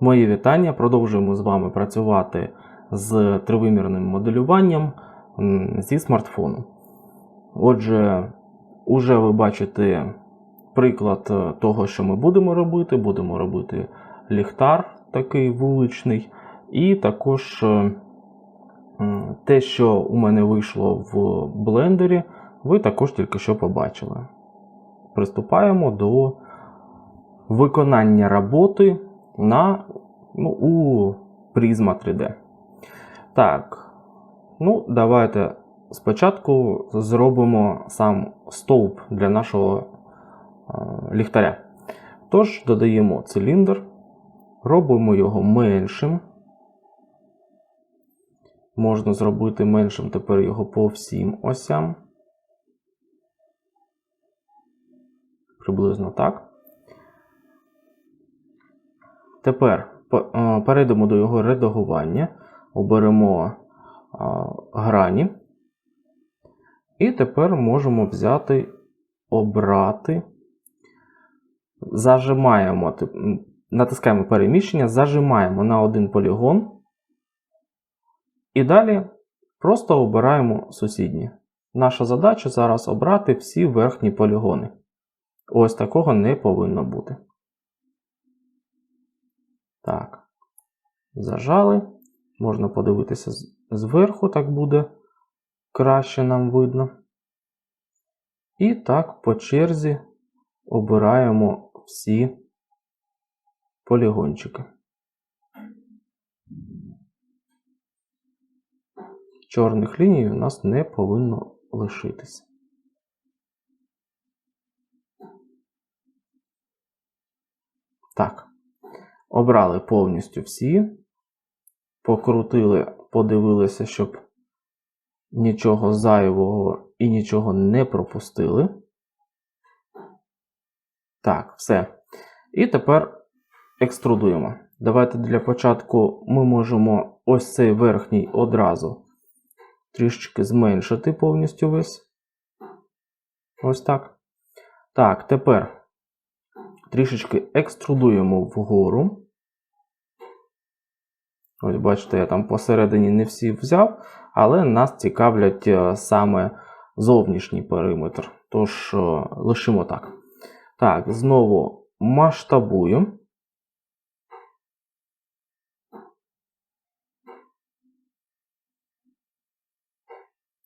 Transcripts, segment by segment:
Мої вітання. Продовжуємо з вами працювати з тривимірним моделюванням зі смартфону. Отже, уже ви бачите приклад е, того, що ми будемо робити. Будемо робити ліхтар такий вуличний, і також е, те, що у мене вийшло в блендері, ви також тільки що побачили. Приступаємо до виконання роботи на, ну, у Prisma 3D. Так, ну, давайте спочатку зробимо сам стовп для нашого ліхтаря. Тож додаємо циліндр, робимо його меншим. Можна зробити меншим тепер його по всім осям. Приблизно так. Тепер перейдемо до його редагування, оберемо е, грані. І тепер можемо взяти, обрати, зажимаємо, натискаємо переміщення, зажимаємо на один полігон. І далі просто обираємо сусідні. Наша задача зараз обрати всі верхні полігони. Ось такого не повинно бути. Так. Зажали. Можна подивитися зверху, так буде краще нам видно. І так по черзі обираємо всі полігончики. Чорних ліній у нас не повинно лишитися. Так. Обрали повністю всі. Покрутили, подивилися, щоб нічого зайвого і нічого не пропустили. Так, все. І тепер екструдуємо. Давайте для початку ми можемо ось цей верхній одразу трішечки зменшити повністю весь. Ось так. Так, тепер трішечки екструдуємо вгору. Ось бачите, я там посередині не всі взяв, але нас цікавлять е, саме зовнішній периметр. Тож е, лишимо так. Так, знову масштабую.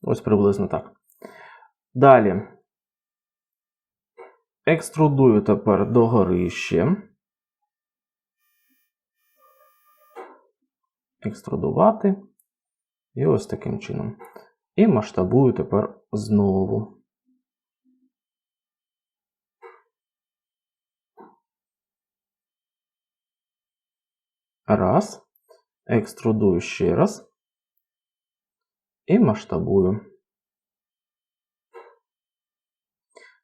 Ось приблизно так. Далі. Екструдую тепер догори ще. Екструдувати. І ось таким чином. І масштабую тепер знову. Раз. Екструдую ще раз. І масштабую.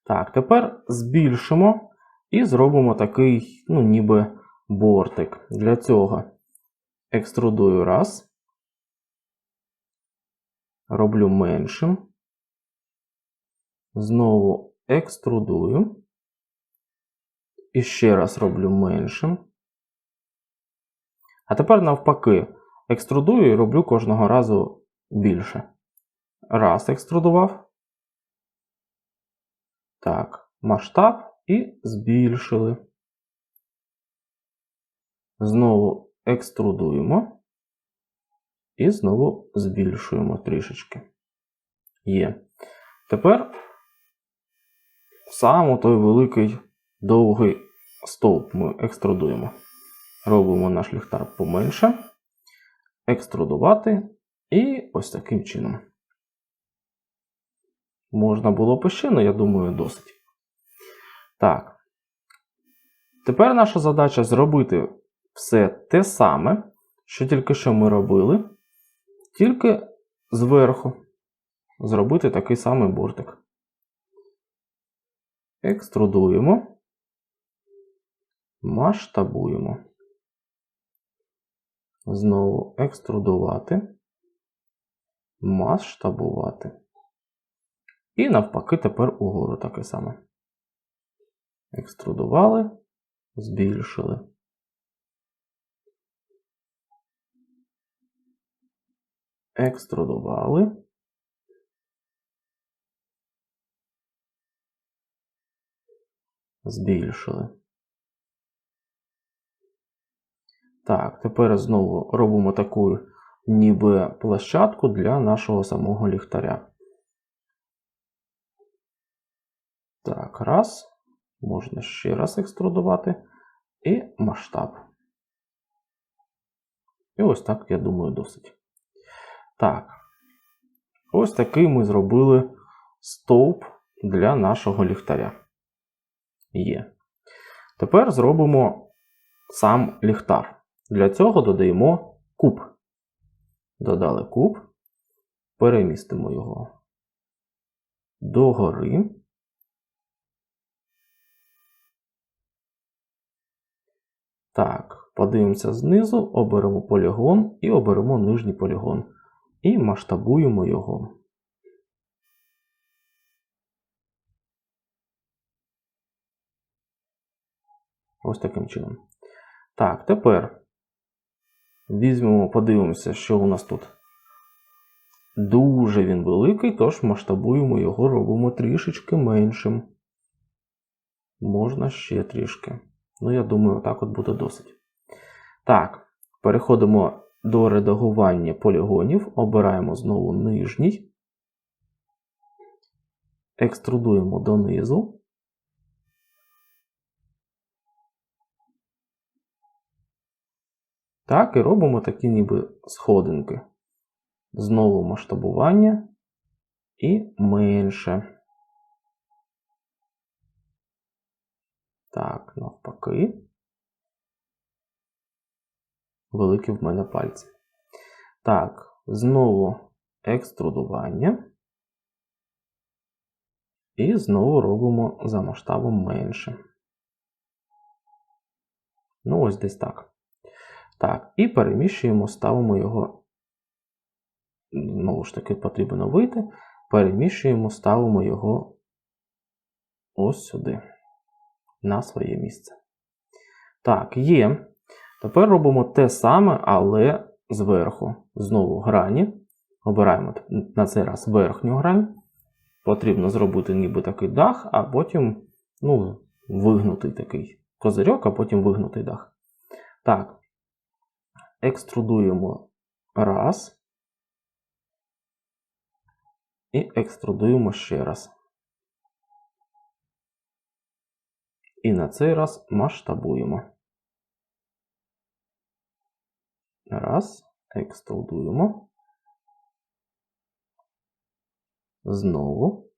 Так, тепер збільшимо і зробимо такий, ну, ніби бортик. Для цього екструдую раз. Роблю меншим. Знову екструдую. І ще раз роблю меншим. А тепер навпаки, екструдую і роблю кожного разу більше. Раз екструдував. Так, масштаб і збільшили. Знову екструдуємо. І знову збільшуємо трішечки. Є. Тепер саме той великий довгий стовп ми екструдуємо. Робимо наш ліхтар поменше. Екструдувати. І ось таким чином. Можна було але я думаю, досить. Так. Тепер наша задача зробити все те саме, що тільки що ми робили, тільки зверху зробити такий самий бортик. Екструдуємо, масштабуємо. Знову екструдувати, масштабувати. І навпаки, тепер угору таке саме. Екструдували, збільшили. Екструдували. Збільшили. Так, тепер знову робимо таку ніби площадку для нашого самого ліхтаря. Так, раз. Можна ще раз екструдувати. І масштаб. І ось так, я думаю, досить. Так. Ось такий ми зробили стовп для нашого ліхтаря. Є. Тепер зробимо сам ліхтар. Для цього додаємо куб. Додали куб, перемістимо його догори. Так, подивимося знизу, оберемо полігон і оберемо нижній полігон. І масштабуємо його. Ось таким чином. Так, тепер візьмемо, подивимося, що у нас тут. Дуже він великий, тож масштабуємо його, робимо трішечки меншим. Можна ще трішки. Ну, я думаю, отак от буде досить. Так, переходимо до редагування полігонів. Обираємо знову нижній. Екструдуємо донизу. Так, і робимо такі ніби сходинки. Знову масштабування і менше. Так, навпаки. Великі в мене пальці. Так, знову екструдування. І знову робимо за масштабом менше. Ну, ось десь так. Так, і переміщуємо, ставимо його. Знову ж таки, потрібно вийти. Переміщуємо, ставимо його ось сюди, на своє місце. Так, є. Тепер робимо те саме, але зверху. Знову грані. Обираємо на цей раз верхню грань. Потрібно зробити ніби такий дах, а потім ну, вигнутий такий козирьок, а потім вигнутий дах. Так, екструдуємо раз. І екструдуємо ще раз. І на цей раз масштабуємо. Раз, екструдуємо. Знову.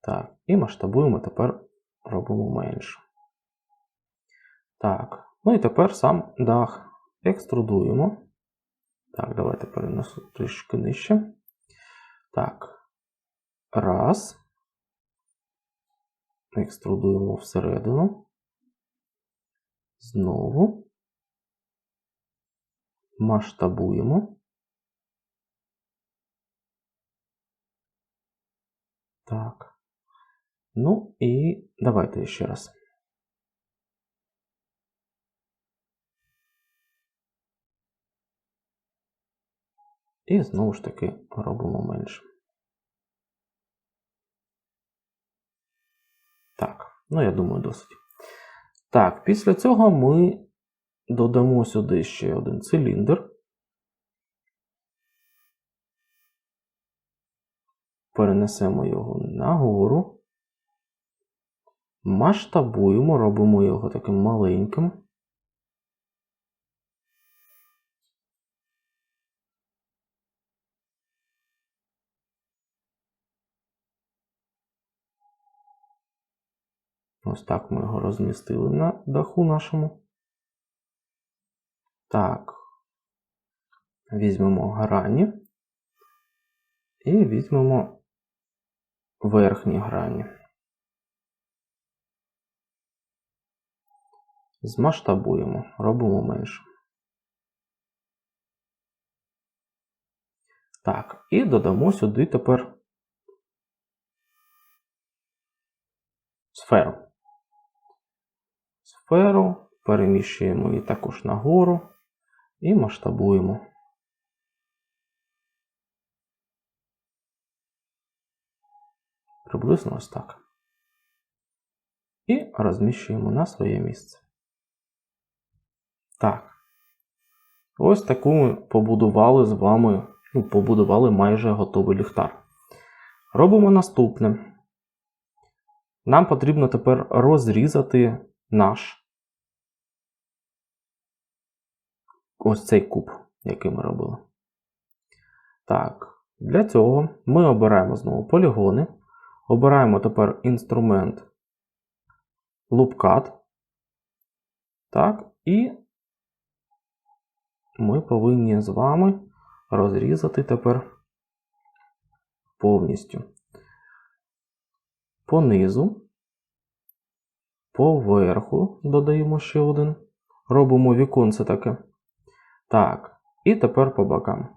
Так, і масштабуємо тепер робимо менше. Так, ну і тепер сам дах екструдуємо. Так, давайте перенесу трішки нижче. Так. Раз. Екструдуємо всередину. Знову. Масштабуємо. Так. Ну і давайте ще раз. І знову ж таки робимо менше. Ну я думаю, досить. Так, після цього ми додамо сюди ще один циліндр. Перенесемо його нагору. Масштабуємо, робимо його таким маленьким. Ось так ми його розмістили на даху нашому. Так, візьмемо грані і візьмемо верхні грані. Змасштабуємо, робимо менше. Так, і додамо сюди тепер сферу. Сферу Переміщуємо її також нагору і масштабуємо. Приблизно ось так. І розміщуємо на своє місце. Так. Ось таку ми побудували з вами, ну, побудували майже готовий ліхтар. Робимо наступне. Нам потрібно тепер розрізати наш ось цей куб, який ми робили. Так, для цього ми обираємо знову полігони. Обираємо тепер інструмент Loopcut. Так, і ми повинні з вами розрізати тепер повністю понизу, поверху додаємо ще один. Робимо віконце таке. Так, і тепер по бокам.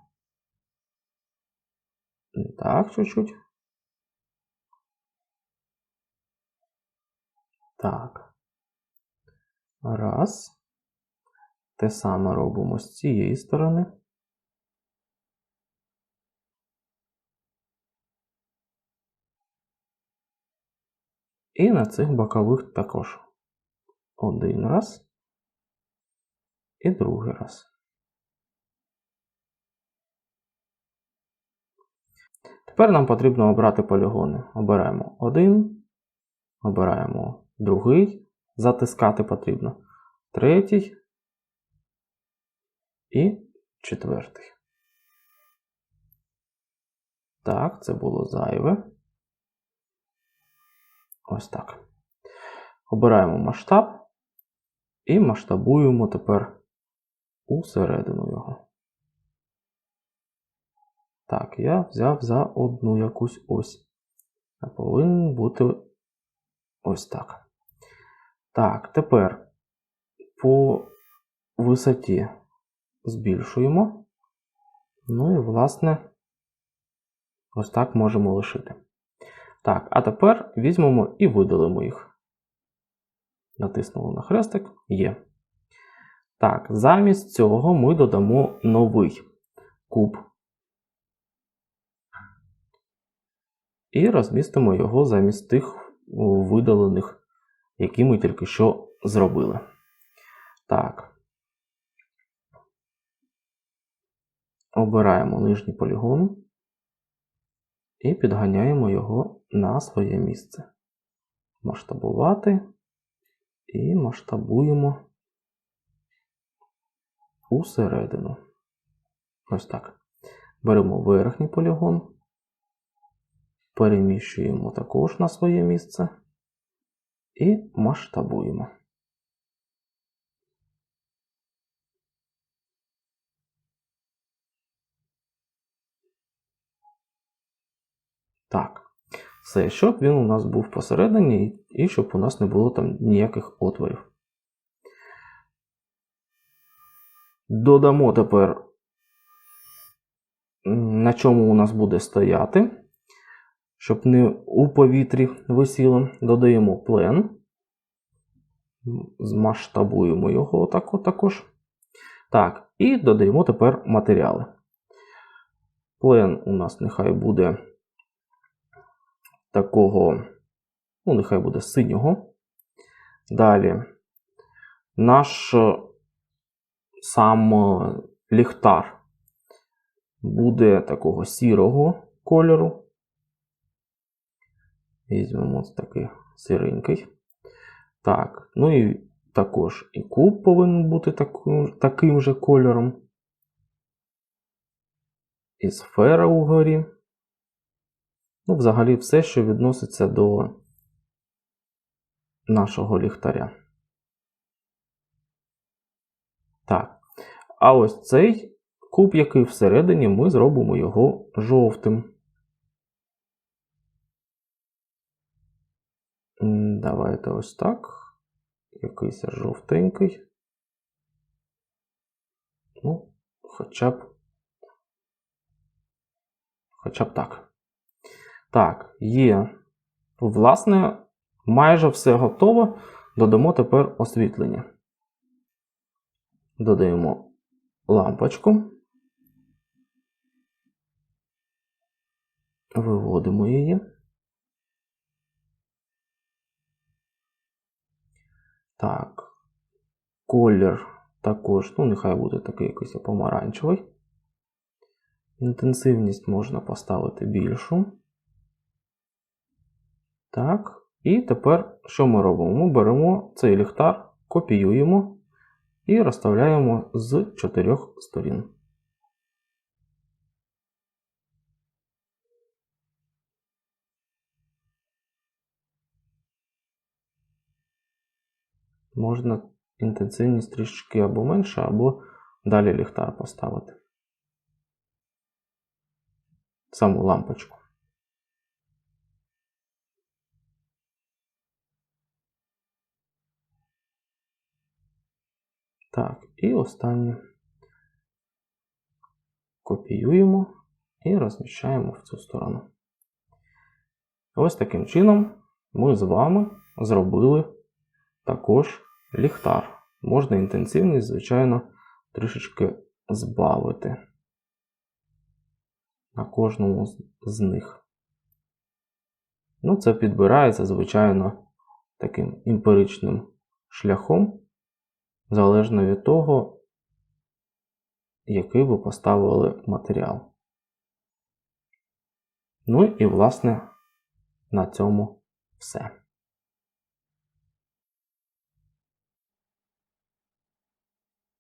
Так, чуть-чуть. Так. Раз. Те саме робимо з цієї сторони. І на цих бокових також. Один раз. І другий раз. Тепер нам потрібно обрати полігони. Обираємо один, обираємо другий, затискати потрібно, третій і четвертий. Так, це було зайве. Ось так. Обираємо масштаб і масштабуємо тепер усередину його. Так, я взяв за одну якусь ось. Повинен бути ось так. Так, тепер по висоті збільшуємо. Ну і, власне, ось так можемо лишити. Так, а тепер візьмемо і видалимо їх. Натиснули на хрестик. Є. Так, замість цього ми додамо новий куб. І розмістимо його замість тих видалених, які ми тільки що зробили. Так. Обираємо нижній полігон і підганяємо його на своє місце. Масштабувати і масштабуємо усередину. Ось так. Беремо верхній полігон переміщуємо також на своє місце і масштабуємо. Так, все, щоб він у нас був посередині і щоб у нас не було там ніяких отворів. Додамо тепер, на чому у нас буде стояти щоб не у повітрі висіло, додаємо плен, змасштабуємо його отак також. Так, і додаємо тепер матеріали. Плен у нас нехай буде такого, ну, нехай буде синього. Далі наш сам ліхтар буде такого сірого кольору. Візьмемо ось такий сиренький. Так, ну і також і куб повинен бути таку, таким же кольором. І сфера угорі. Ну, взагалі, все, що відноситься до нашого ліхтаря. Так. А ось цей куб, який всередині, ми зробимо його жовтим. Давайте ось так. Якийсь жовтенький. Ну, хоча б. Хоча б так. Так, є. Власне, майже все готово. Додамо тепер освітлення. додаємо лампочку, виводимо її. Так, колір також, ну, нехай буде такий якийсь помаранчевий. Інтенсивність можна поставити більшу. Так. І тепер що ми робимо? Ми беремо цей ліхтар, копіюємо і розставляємо з чотирьох сторін. Можна інтенсивність трішки або менше, або далі ліхтар поставити. Саму лампочку. Так, і останнє. Копіюємо і розміщаємо в цю сторону. Ось таким чином ми з вами зробили також ліхтар. Можна інтенсивність, звичайно, трішечки збавити на кожному з них. Ну, це підбирається, звичайно, таким емпіричним шляхом, залежно від того, який ви поставили матеріал. Ну і, власне, на цьому все.